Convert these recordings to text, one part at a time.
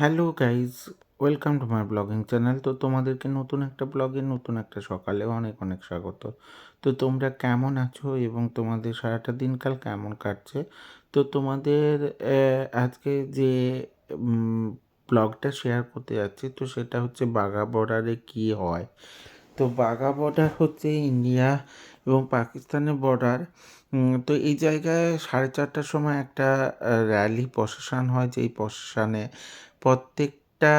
Hello guys, welcome to my blogging channel. তো তোমাদেরকে নতুন একটা ব্লগে নতুন একটা সকালে অনেক অনেক স্বাগত। তো তোমরা কেমন আছো এবং তোমাদের সারাটা দিনকাল কেমন কাটছে? তো তোমাদের আজকে যে ব্লগটা শেয়ার করতে যাচ্ছি, তো সেটা হচ্ছে বাঘা বর্ডারে কী হয়। তো বাঘা বর্ডার হচ্ছে ইন্ডিয়া এবং পাকিস্তানের বর্ডার। তো এই জায়গায় সাড়ে চারটার সময় একটা র্যালি প্রসেশন হয়। যেই প্রসেশনে প্রত্যেকটা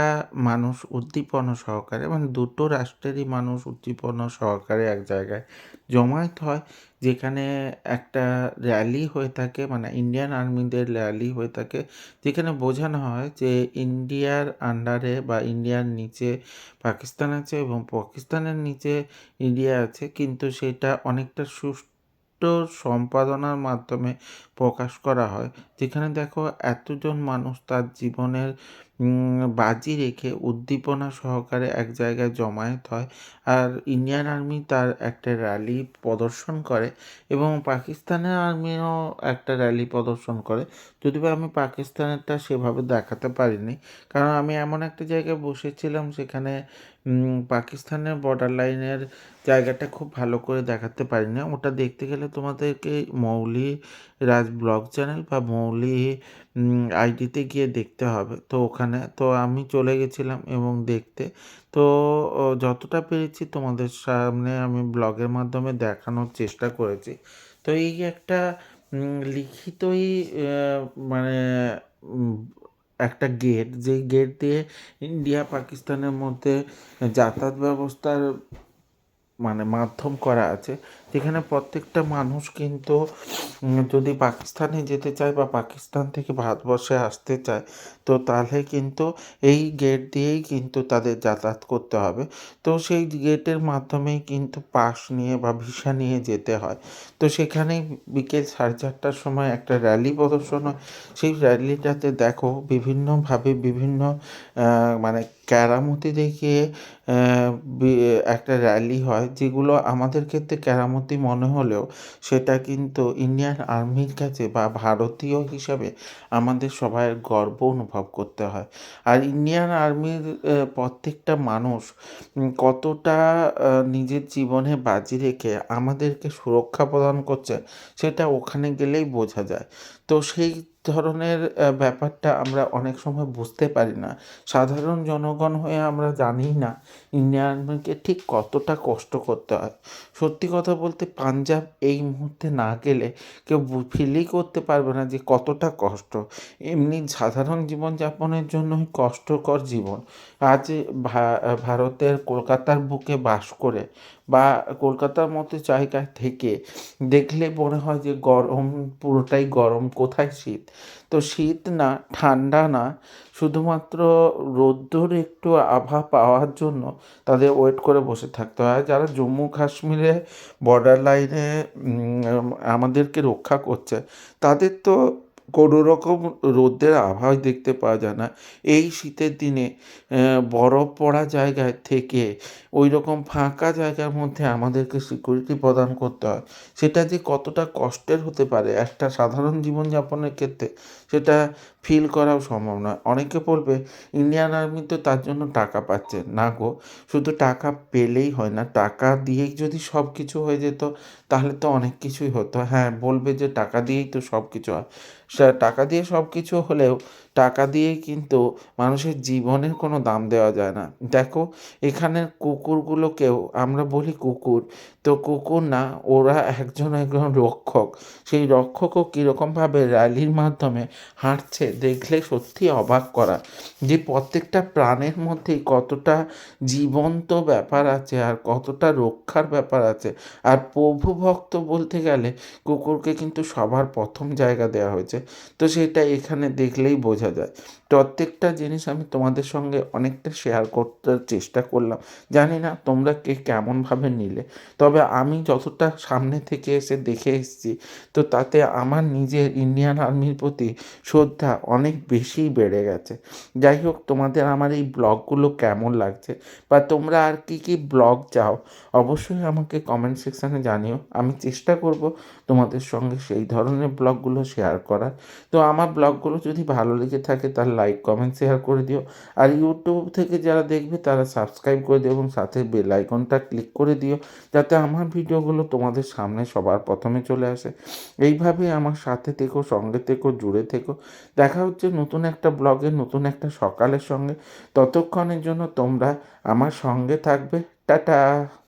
মানুষ উদ্দীপনা সহকারে মানে দুটো রাষ্ট্রেরই মানুষ উদ্দীপনা সহকারে এক জায়গায় জমায়েত হয়, যেখানে একটা র্যালি হয়ে থাকে মানে ইন্ডিয়ান আর্মিদের র্যালি হয়ে থাকে, যেখানে বোঝানো হয় যে ইন্ডিয়ার আন্ডারে বা ইন্ডিয়ার নিচে পাকিস্তান আছে এবং পাকিস্তানের নিচে ইন্ডিয়া আছে, কিন্তু সেটা অনেকটা সুষ্ঠু সম্পাদনার মাধ্যমে প্রকাশ করা হয়। যেখানে দেখো এতজন মানুষ তার জীবনের বাজি রেখে উদ্দীপনা সহকারে এক জায়গায় জমায়েত হয় আর ইন্ডিয়ান আর্মি তার একটা র্যালি প্রদর্শন করে এবং পাকিস্তানের আর্মিও একটা র্যালি প্রদর্শন করে। যদিও আমি পাকিস্তানেরটা সেভাবে দেখাতে পারিনি, কারণ আমি এমন একটা জায়গায় বসেছিলাম সেখানে পাকিস্তানের বর্ডার লাইনের জায়গাটা খুব ভালো করে দেখাতে পারি না। ওটা দেখতে গেলে তোমাদেরকে মৌলি রাজ ব্লগ চ্যানেল বা মৌলি আইডিতে গিয়ে দেখতে হবে। তো ওখানে, তো আমি চলে গেছিলাম এবং দেখতে। তো যতটা পেরেছি তোমাদের সামনে আমি ব্লগের মাধ্যমে দেখানোর চেষ্টা করেছি। তো এই একটা লিখিতই মানে একটা গেট যেই গেট দিয়ে ইন্ডিয়া পাকিস্তানের মধ্যে যাতায়াত ব্যবস্থার মানে মাধ্যম করা আছে। যেখানে প্রত্যেকটা মানুষ কিন্তু যদি পাকিস্তানে যেতে চায় বা পাকিস্তান থেকে ভারতবর্ষে আসতে চায়, তো তাহলে কিন্তু এই গেট দিয়েই কিন্তু তাদের যাতায়াত করতে হবে। তো সেই গেটের মাধ্যমেই কিন্তু পাস নিয়ে বা ভিসা নিয়ে যেতে হয়। তো সেখানে বিকেল সাড়ে চারটার সময় একটা র্যালি প্রদর্শন হয়। সেই র্যালিটাতে দেখো বিভিন্নভাবে বিভিন্ন মানে ক্যারামতি দেখিয়ে একটা র্যালি হয়। যেগুলো আমাদের ক্ষেত্রে কেরামতি মনে হলেও সেটা কিন্তু ইন্ডিয়ান আর্মির কাছে বা ভারতীয় হিসাবে আমাদের সবাই গর্ব অনুভব করতে হয়। আর ইন্ডিয়ান আর্মির প্রত্যেকটা মানুষ কতটা নিজের জীবনে বাজি রেখে আমাদেরকে সুরক্ষা প্রদান করছে, সেটা ওখানে গেলেই বোঝা যায়। তো সেই ধরনের ব্যাপারটা আমরা অনেক সময় বুঝতে পারি না। সাধারণ জনগণ হয়ে আমরা জানি না ইন্ডিয়ান আর্মিকে ঠিক কতটা কষ্ট করতে হয়। সত্যি কথা বলতে পাঞ্জাব এই মুহূর্তে না গেলে কেউ ফিলই করতে পারবে না যে কতটা কষ্ট। এমনি সাধারণ জীবনযাপনের জন্যই কষ্টকর জীবন। আজ ভারতের কলকাতার বুকে বাস করে বা কলকাতার মতো জায়গায় থেকে দেখলে মনে হয় যে গরম, পুরোটাই গরম, কোথায় শীত? তো শীত না, ঠান্ডা না, শুধুমাত্র রোদ্দুর একটু আভা পাওয়ার জন্য তাদের ওয়েট করে বসে থাকতে হয়। যারা জম্মু কাশ্মীরে বর্ডার লাইনে আমাদেরকে রক্ষা করছে, তাদের তো কোনো রকম রোদের আভাই দেখতে পাওয়া যায় না। এই শীতের দিনে বরফ পড়া জায়গায় থেকে ওই রকম ফাঁকা জায়গার মধ্যে আমাদেরকে সিকিউরিটি প্রদান করতে হয়। সেটা যে কতটা কষ্টের হতে পারে একটা সাধারণ জীবনযাপনের ক্ষেত্রে, সেটা ফিল করাও সম্ভব নয়। অনেকে বলবে, ইন্ডিয়ান আর্মি তো তার জন্য টাকা পাচ্ছে। না গো, শুধু টাকা পেলেই হয় না। টাকা দিয়েই যদি সব কিছু হয়ে যেত, তাহলে তো অনেক কিছুই হতো। হ্যাঁ বলবে যে টাকা দিয়েই তো সব কিছু হয়। টাকা দিয়ে সব কিছু হলেও টাকা দিয়েই কিন্তু মানুষের জীবনের কোনো দাম দেওয়া যায় না। দেখো, এখানের কুকুরগুলোকেও আমরা বলি কুকুর। তো কুকুর না, ওরা একজন একজন রক্ষক। সেই রক্ষকও কীরকমভাবে র্যালির মাধ্যমে হাঁটছে, দেখলে সত্যি অবাক করা যে প্রত্যেকটা প্রাণের মধ্যেই কতটা জীবন্ত ব্যাপার আছে আর কতটা রক্ষার ব্যাপার আছে। আর প্রভু ভক্ত বলতে গেলে কুকুরকে কিন্তু সবার প্রথম জায়গা দেওয়া হয়েছে। তো সেটা এখানে দেখলেই বোঝা যায় প্রত্যেকটা জিনিস আমি তোমাদের সঙ্গে অনেকটা শেয়ার করতে চেষ্টা করলাম। জানি না তোমরা কে কেমনভাবে নিলে। তবে আমি যতটা সামনে থেকে এসে দেখে এসেছি, তো তাতে আমার নিজের ইন্ডিয়ান আর্মির প্রতি শ্রদ্ধা অনেক বেশি বেড়ে গেছে। যাই হোক, তোমাদের আমার এই ব্লগগুলো কেমন লাগছে? বা তোমরা আর কী কী ব্লগ চাও? অবশ্যই আমাকে কমেন্ট সেকশানে জানিও। আমি চেষ্টা করব তোমাদের সঙ্গে সেই ধরনের ব্লগগুলো শেয়ার করার। তো আমার ব্লগগুলো যদি ভালো লেগে থাকে তাহলে লাইক কমেন্ট শেয়ার করে দিও। আর ইউটিউব থেকে যারা দেখবে, তারা সাবস্ক্রাইব করে দিও এবং সাথে বেল আইকনটা ক্লিক করে দিও, যাতে আমার ভিডিওগুলো তোমাদের সামনে সবার প্রথমে চলে আসে। এইভাবে আমার সাথে থেকো, সঙ্গে থেকো, জুড়ে থেকো। দেখা হচ্ছে নতুন একটা ব্লগে নতুন একটা সকালের সঙ্গে। ততক্ষণের জন্য তোমরা আমার সঙ্গে থাকবে। টাটা!